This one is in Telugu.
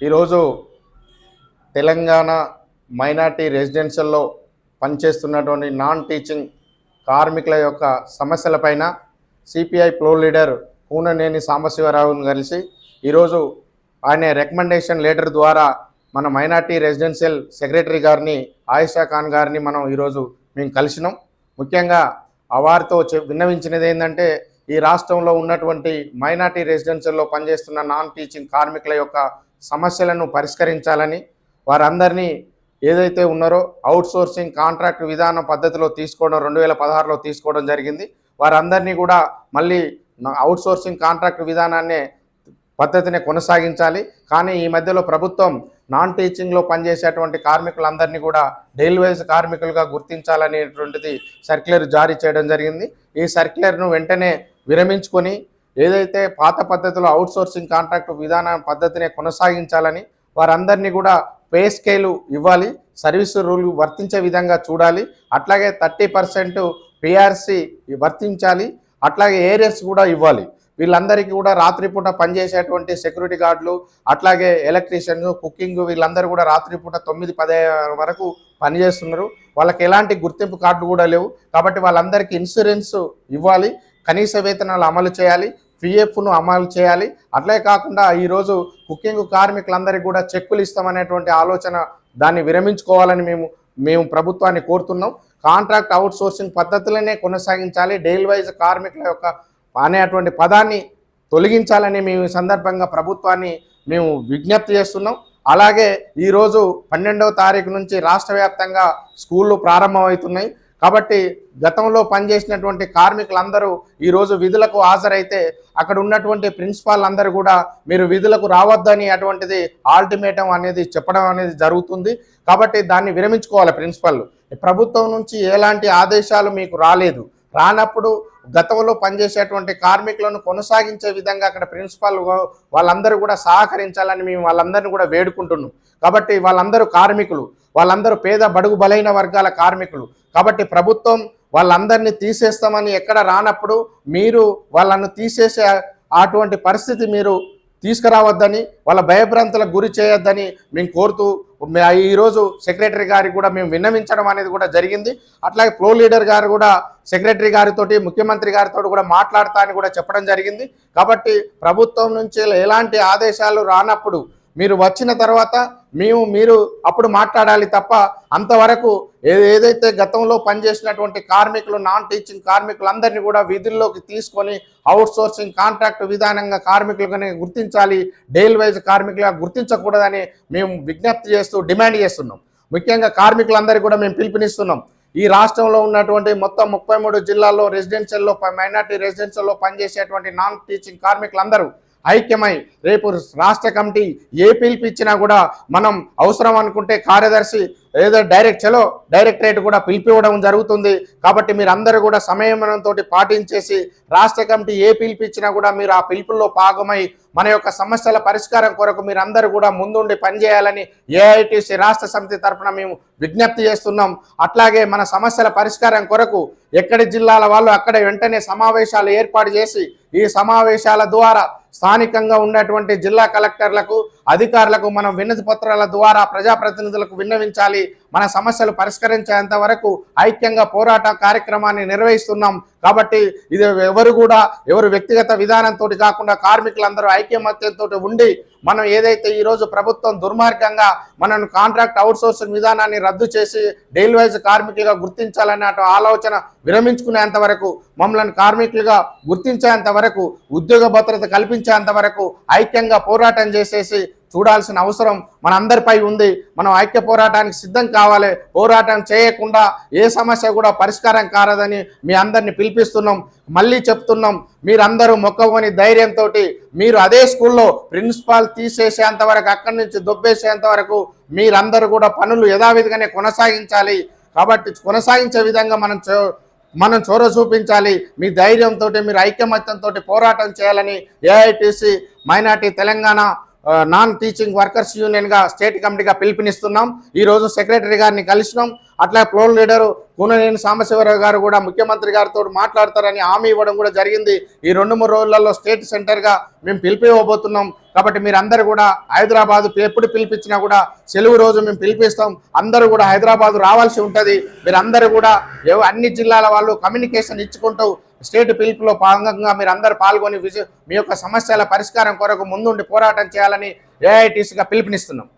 ఈరోజు తెలంగాణ మైనార్టీ రెసిడెన్షియల్లో పనిచేస్తున్నటువంటి నాన్ టీచింగ్ కార్మికుల యొక్క సమస్యలపైన సిపిఐ ఫ్లో లీడర్ కూననేని సాంబశివరావును కలిసి ఈరోజు ఆయన రికమెండేషన్ లెటర్ ద్వారా మన మైనార్టీ రెసిడెన్షియల్ సెక్రటరీ గారిని ఆయిషా ఖాన్ గారిని మనం ఈరోజు మేము కలిసినాం. ముఖ్యంగా ఆ వారితో చె- విన్నవించినది ఏంటంటే ఈ రాష్ట్రంలో ఉన్నటువంటి మైనార్టీ రెసిడెన్షియల్లో పనిచేస్తున్న నాన్ టీచింగ్ కార్మికుల యొక్క సమస్యలను పరిష్కరించాలని వారందరినీ ఏదైతే ఉన్నారో అవుట్ సోర్సింగ్ కాంట్రాక్ట్ విధాన పద్ధతిలో తీసుకోవడం రెండు వేల పదహారులో తీసుకోవడం జరిగింది. వారందరినీ కూడా మళ్ళీ అవుట్ సోర్సింగ్ కాంట్రాక్ట్ విధానాన్నే పద్ధతిని కొనసాగించాలి. కానీ ఈ మధ్యలో ప్రభుత్వం నాన్ టీచింగ్లో పనిచేసేటువంటి కార్మికులందరినీ కూడా డైలీ వైజ్ కార్మికులుగా గుర్తించాలనేటువంటిది సర్క్యులర్ జారీ చేయడం జరిగింది. ఈ సర్క్యులర్ను వెంటనే విరమించుకొని ఏదైతే పాత పద్ధతిలో అవుట్ సోర్సింగ్ కాంట్రాక్ట్ విధాన పద్ధతిని కొనసాగించాలని వారందరినీ కూడా పే స్కేలు ఇవ్వాలి సర్వీస్ రూల్ వర్తించే విధంగా చూడాలి అట్లాగే థర్టీ పర్సెంట్ పిఆర్సి వర్తించాలి అట్లాగే ఏరియర్స్ కూడా ఇవ్వాలి. వీళ్ళందరికీ కూడా రాత్రిపూట పనిచేసేటువంటి సెక్యూరిటీ గార్డులు అట్లాగే ఎలక్ట్రీషియన్స్ కుకింగ్ వీళ్ళందరూ కూడా రాత్రిపూట తొమ్మిది పదే వరకు పనిచేస్తున్నారు. వాళ్ళకి ఎలాంటి గుర్తింపు కార్డులు కూడా లేవు. కాబట్టి వాళ్ళందరికీ ఇన్సూరెన్స్ ఇవ్వాలి కనీస వేతనాలు అమలు చేయాలి. పిఎఫ్ను అమలు చేయాలి. అట్లే కాకుండా ఈరోజు కుకింగ్ కార్మికులందరికీ కూడా చెక్కులు ఇస్తామనేటువంటి ఆలోచన దాన్ని విరమించుకోవాలని మేము మేము ప్రభుత్వాన్ని కోరుతున్నాం. కాంట్రాక్ట్ అవుట్ సోర్సింగ్ పద్ధతులనే కొనసాగించాలి. డైలీ వైజ్ కార్మికుల యొక్క అనేటువంటి పదాన్ని తొలగించాలని మేము ఈ సందర్భంగా ప్రభుత్వాన్ని మేము విజ్ఞప్తి చేస్తున్నాం. అలాగే ఈరోజు పన్నెండవ తారీఖు నుంచి రాష్ట్ర వ్యాప్తంగా స్కూళ్ళు ప్రారంభమవుతున్నాయి. కాబట్టి గతంలో పనిచేసినటువంటి కార్మికులందరూ ఈరోజు విధులకు హాజరైతే అక్కడ ఉన్నటువంటి ప్రిన్సిపాల్ అందరూ కూడా మీరు విధులకు రావద్దని అటువంటిది ఆల్టిమేటం అనేది చెప్పడం అనేది జరుగుతుంది. కాబట్టి దాన్ని విరమించుకోవాలి ప్రిన్సిపల్ ప్రభుత్వం నుంచి ఎలాంటి ఆదేశాలు మీకు రాలేదు. రానప్పుడు గతంలో పనిచేసేటువంటి కార్మికులను కొనసాగించే విధంగా అక్కడ ప్రిన్సిపాల్ వాళ్ళందరూ కూడా సహకరించాలని మేము వాళ్ళందరినీ కూడా వేడుకుంటున్నాం. కాబట్టి వాళ్ళందరూ కార్మికులు వాళ్ళందరూ పేద బడుగు బలైన వర్గాల కార్మికులు. కాబట్టి ప్రభుత్వం వాళ్ళందరినీ తీసేస్తామని ఎక్కడ రానప్పుడు మీరు వాళ్ళను తీసేసే అటువంటి పరిస్థితి మీరు తీసుకురావద్దని వాళ్ళ భయభ్రాంతులకు గురి చేయొద్దని మేము కోరుతూ ఈరోజు సెక్రటరీ గారికి కూడా మేము విన్నవించడం అనేది కూడా జరిగింది. అట్లాగే ప్రో లీడర్ గారు కూడా సెక్రటరీ గారితోటి ముఖ్యమంత్రి గారితో కూడా మాట్లాడతా అని కూడా చెప్పడం జరిగింది. కాబట్టి ప్రభుత్వం నుంచి ఎలాంటి ఆదేశాలు రానప్పుడు మీరు వచ్చిన తర్వాత మేము మీరు అప్పుడు మాట్లాడాలి తప్ప అంతవరకు ఏదైతే గతంలో పనిచేసినటువంటి కార్మికులు నాన్ టీచింగ్ కార్మికులందరినీ కూడా విధుల్లోకి తీసుకొని అవుట్ సోర్సింగ్ కాంట్రాక్ట్ విధానంగా కార్మికులుగానే గుర్తించాలి డైల్ వైజ్ కార్మికులుగా గుర్తించకూడదని మేము విజ్ఞప్తి చేస్తూ డిమాండ్ చేస్తున్నాం. ముఖ్యంగా కార్మికులందరికీ కూడా మేము పిలుపునిస్తున్నాం. ఈ రాష్ట్రంలో ఉన్నటువంటి మొత్తం ముప్పై మూడు జిల్లాల్లో రెసిడెన్షియల్లో మైనార్టీ రెసిడెన్షియల్లో పనిచేసేటువంటి నాన్ టీచింగ్ కార్మికులందరూ ఐక్యమై రేపు రాష్ట్ర కమిటీ ఏ పిలిపిచ్చినా కూడా మనం అవసరం అనుకుంటే కార్యదర్శి ఏదో డైరెక్ట్ చలో డైరెక్టరేట్ కూడా పిలిపివ్వడం జరుగుతుంది. కాబట్టి మీరు అందరూ కూడా సంయమనంతో పాటించేసి రాష్ట్ర కమిటీ ఏ పిలిపించినా కూడా మీరు ఆ పిలుపుల్లో భాగమై మన యొక్క సమస్యల పరిష్కారం కొరకు మీరందరూ కూడా ముందుండి పనిచేయాలని ఏఐటిసి రాష్ట్ర సమితి తరఫున మేము విజ్ఞప్తి చేస్తున్నాం. అట్లాగే మన సమస్యల పరిష్కారం కొరకు ఎక్కడి జిల్లాల వాళ్ళు అక్కడ వెంటనే సమావేశాలు ఏర్పాటు చేసి ఈ సమావేశాల ద్వారా స్థానికంగా ఉన్నటువంటి జిల్లా కలెక్టర్లకు అధికారులకు మనం వినతి పత్రాల ద్వారా ప్రజాప్రతినిధులకు విన్నవించాలి. మన సమస్యలు పరిష్కరించేంత వరకు ఐక్యంగా పోరాట కార్యక్రమాన్ని నిర్వహిస్తున్నాం. కాబట్టి ఇది ఎవరు కూడా ఎవరు వ్యక్తిగత విధానంతో కాకుండా కార్మికులందరూ ఐక్యమత్యంతో ఉండి మనం ఏదైతే ఈరోజు ప్రభుత్వం దుర్మార్గంగా మనను కాంట్రాక్ట్ అవుట్సోర్సింగ్ విధానాన్ని రద్దు చేసి డైలీ వైజ్ కార్మికులుగా గుర్తించాలనే ఆలోచన విరమించుకునేంత వరకు మమ్మల్ని కార్మికులుగా గుర్తించేంత వరకు ఉద్యోగ భద్రత కల్పించ కల్పించేంత వరకు ఐక్యంగా పోరాటం చేసేసి చూడాల్సిన అవసరం మనందరిపై ఉంది. మనం ఐక్య పోరాటానికి సిద్ధం కావాలి. పోరాటం చేయకుండా ఏ సమస్య కూడా పరిష్కారం కారదని మీ అందరిని పిలిపిస్తున్నాం. మళ్ళీ చెప్తున్నాం. మీరందరూ మొక్కవని ధైర్యంతో మీరు అదే స్కూల్లో ప్రిన్సిపాల్ తీసేసేంత వరకు అక్కడి నుంచి దొబ్బేసేంత వరకు మీరందరూ కూడా పనులు యథావిధిగానే కొనసాగించాలి. కాబట్టి కొనసాగించే విధంగా మనం చో- మనం చొరవ చూపించాలి. మీ ధైర్యంతో మీరు ఐక్యమత్యంతో పోరాటం చేయాలని AITC minority Telangana non teaching workers యూనియన్గా state కమిటీగా పిలుపునిస్తున్నాం. ఈరోజు సెక్రటరీ గారిని కలిసినాం. అట్లా ఫ్లోర్ లీడరు కూననేని సాంబశివరావు గారు కూడా ముఖ్యమంత్రి గారితో మాట్లాడతారని హామీ ఇవ్వడం కూడా జరిగింది. ఈ రెండు మూడు రోజులలో స్టేట్ సెంటర్గా మేము పిలిపివ్వబోతున్నాం. కాబట్టి మీరందరూ కూడా హైదరాబాద్ ఎప్పుడు పిలిపించినా కూడా సెలవు రోజు మేము పిలిపిస్తాం. అందరూ కూడా హైదరాబాద్ రావాల్సి ఉంటుంది. మీరు అందరూ కూడా అన్ని జిల్లాల వాళ్ళు కమ్యూనికేషన్ ఇచ్చుకుంటూ స్టేట్ పిలుపులో భాగంగా మీరు అందరూ పాల్గొని మీ యొక్క సమస్యల పరిష్కారం కొరకు ముందుండి పోరాటం చేయాలని ఏఐటీసీగా పిలుపునిస్తున్నాం.